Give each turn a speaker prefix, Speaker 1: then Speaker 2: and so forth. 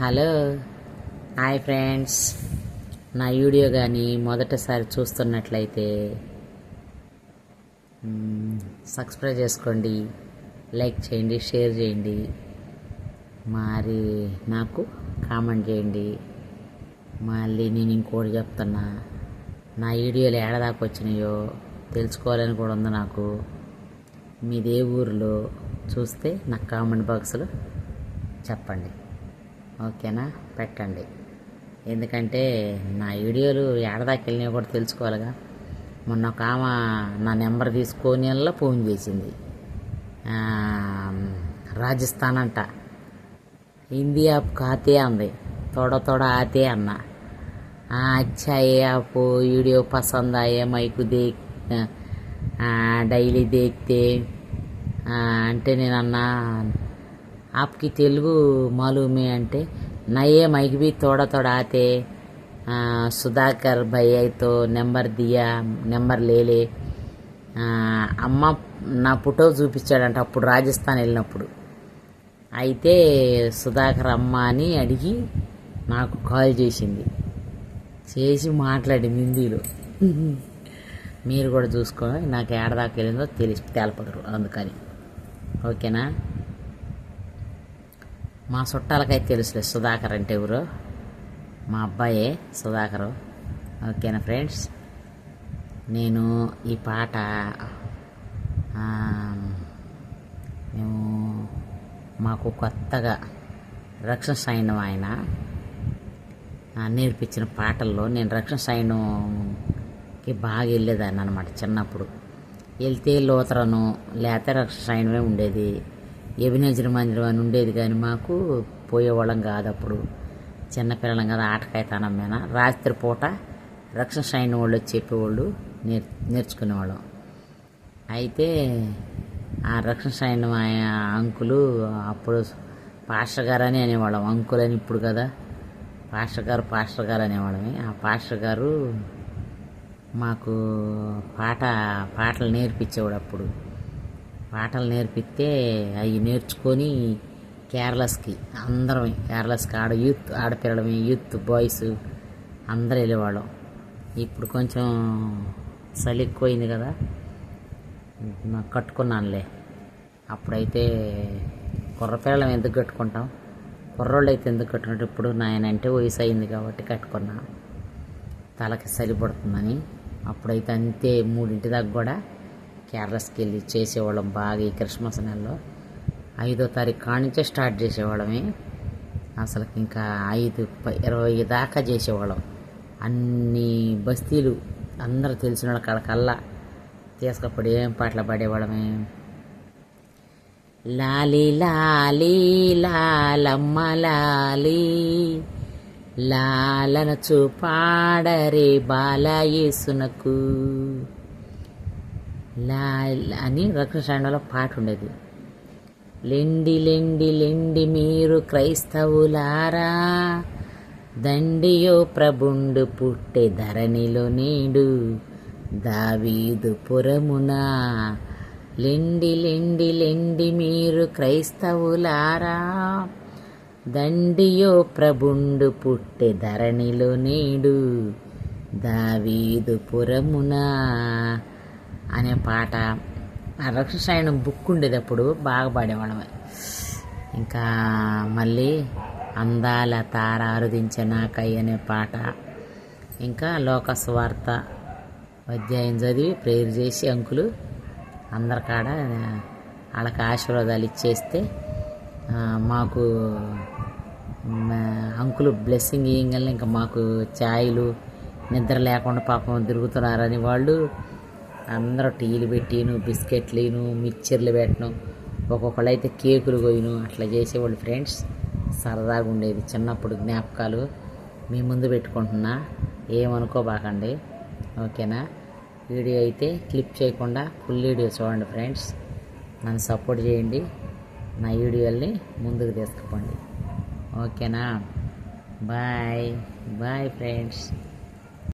Speaker 1: Hello. Hi friends. నా video కానీ మొదటిసారి చూస్తున్నట్లయితే సబ్స్క్రైబ్ చేసుకోండి లైక్ చేయండి షేర్ చేయండి. మరి నాకు కామెంట్ చేయండి. మళ్ళీ నేను ఇంకోటి చెప్తున్నా. నా వీడియోలు ఏడదాకా వచ్చినాయో తెలుసుకోవాలని కూడా ఉంది నాకు. మీదే ఊరిలో చూస్తే నాకు కామెంట్ బాక్స్లో చెప్పండి. ఓకేనా? పెట్టండి. ఎందుకంటే నా వీడియోలు ఏడదాకి వెళ్ళినా కూడా తెలుసుకోవాలిగా. మొన్న ఒక ఆమె నా నెంబర్ తీసుకొని ఫోన్ చేసింది. రాజస్థాన్ అంట. హిందీ యాప్కి ఆతే అంది. తోడ తోడ ఆతే అన్న. అచ్చా ఏ వీడియో పసంద ఏ మైకు దేక్ డైలీ దేక్తే. అంటే నేను అన్నా ఆప్కి తెలుగు మాలూమే అంటే నయే మైక్ भी थोड़ा थोड़ा आते ఆ, సుధాకర్ భయ్యతో నెంబర్ దియా నెంబర్ లేలే ఆ, అమ్మ నా ఫోటో చూపించాడంట అప్పుడు రాజస్థాన్ వెళ్ళినప్పుడు అయితే సుధాకర్ అమ్మ అని అడిగి నాకు కాల్ చేసింది చేసి మాట్లాడింది హిందీలో మీరు కూడా చూసుకోవాలి నాకు ఏడదాకా వెళ్ళిందో తెలిసి తెలపగరు అందుకని ఓకేనా మా చుట్టాలకైతే తెలుసులే సుధాకర్ అంటే ఎవరు. మా అబ్బాయే సుధాకరు. ఓకేనా ఫ్రెండ్స్? నేను ఈ పాట మేము మాకు కొత్తగా రక్షణ సైన్యం ఆయన నేర్పించిన పాటల్లో నేను రక్షణ సైన్యంకి బాగా వెళ్ళేదాన్ని అనమాట చిన్నప్పుడు. వెళ్తే లోతరను లేకపోతే రక్షణ సైన్యమే ఉండేది. ఎబినేజర్ మందిరం అని ఉండేది కానీ మాకు పోయేవాళ్ళం కాదు అప్పుడు. చిన్నపిల్లలం కదా ఆటకాయతానం మీద. రాత్రి పూట రక్షణ సైన్యం వాళ్ళు చెప్పేవాళ్ళు నేర్ నేర్చుకునేవాళ్ళం. అయితే ఆ రక్షణ సైన్యం అంకులు అప్పుడు పాస్టర్ గారు అని అనేవాళ్ళం. అంకుల్ అని ఇప్పుడు కదా పాస్టర్ గారు పాస్టర్ గారు అనేవాళ్ళమే. ఆ పాస్టర్ గారు మాకు పాట పాటలు నేర్పించేవాడు అప్పుడు. పాటలు నేర్పిస్తే అవి నేర్చుకొని కేరళస్కి అందరం కేరళస్కి ఆడ యూత్ ఆడపిల్లలమే యూత్ బాయ్స్ అందరూ వెళ్ళేవాళ్ళం. ఇప్పుడు కొంచెం చలి ఎక్కువైంది కదా కట్టుకున్నానులే. అప్పుడైతే కుర్రపిల్లలం ఎందుకు కట్టుకుంటాం? కుర్రోళ్ళు అయితే ఎందుకు కట్టుకుంటాం ఇప్పుడు నాయనంటే వయసు అయింది కాబట్టి కట్టుకున్నా. తలకి సరిపడుతుందని. అప్పుడైతే అంతే మూడింటి దాకా కూడా కేరళస్కి వెళ్ళి చేసేవాళ్ళం బాగా ఈ క్రిస్మస్ నెలలో. ఐదో తారీఖు కానించే స్టార్ట్ చేసేవాళ్ళమే. అసలు ఇంకా ఐదు ఇరవై దాకా చేసేవాళ్ళం. అన్ని బస్తీలు అందరూ తెలిసిన వాళ్ళ కాడకల్లా తీసుకపోయి ఏం పాటలు పాడేవాళ్ళమే? లాలి లాలి లాలమ్మ లాలి లాలన చూపాడరే బాలయేసునకు. లా అని రక్షణ పాట ఉండేది లెండి లెండి లెండి మీరు క్రైస్తవులారా దండియో ప్రభుండు పుట్టే ధరణిలో నేడు దావీదు పురమున. లెండి లెండి లెండి మీరు క్రైస్తవులారా దండియో ప్రభుండు పుట్టే ధరణిలో నేడు దావీదు పురమున. అనే పాట. ఆ బుక్ ఉండేది అప్పుడు బాగా పాడేవాళ్ళమే ఇంకా మళ్ళీ అందాల తార అరుదించిన కై అనే పాట. ఇంకా లోకస్వార్త అధ్యాయం చదివి ప్రేయర్ చేసి అంకులు అందరికాడ వాళ్ళకి ఆశీర్వాదాలు ఇచ్చేస్తే మాకు అంకులు బ్లెస్సింగ్ ఇయ్యంగానే ఇంకా మాకు ఛాయలు నిద్ర లేకుండా పాపం తిరుగుతున్నారని వాళ్ళు అందరూ టీలు పెట్టిను బిస్కెట్లును మిక్చర్లు పెట్టను ఒక్కొక్కళ్ళు అయితే కేకులు కొయ్యను అట్లా చేసేవాళ్ళు ఫ్రెండ్స్. సరదాగా ఉండేది చిన్నప్పుడు జ్ఞాపకాలు. మీ ముందు పెట్టుకుంటున్నా. ఏమనుకోబాకండి. ఓకేనా? వీడియో అయితే క్లిప్ చేయకుండా ఫుల్ వీడియో చూడండి ఫ్రెండ్స్. నన్ను సపోర్ట్ చేయండి. నా వీడియోల్ని ముందుకు తీసుకుపోండి. ఓకేనా? బాయ్. Bye friends.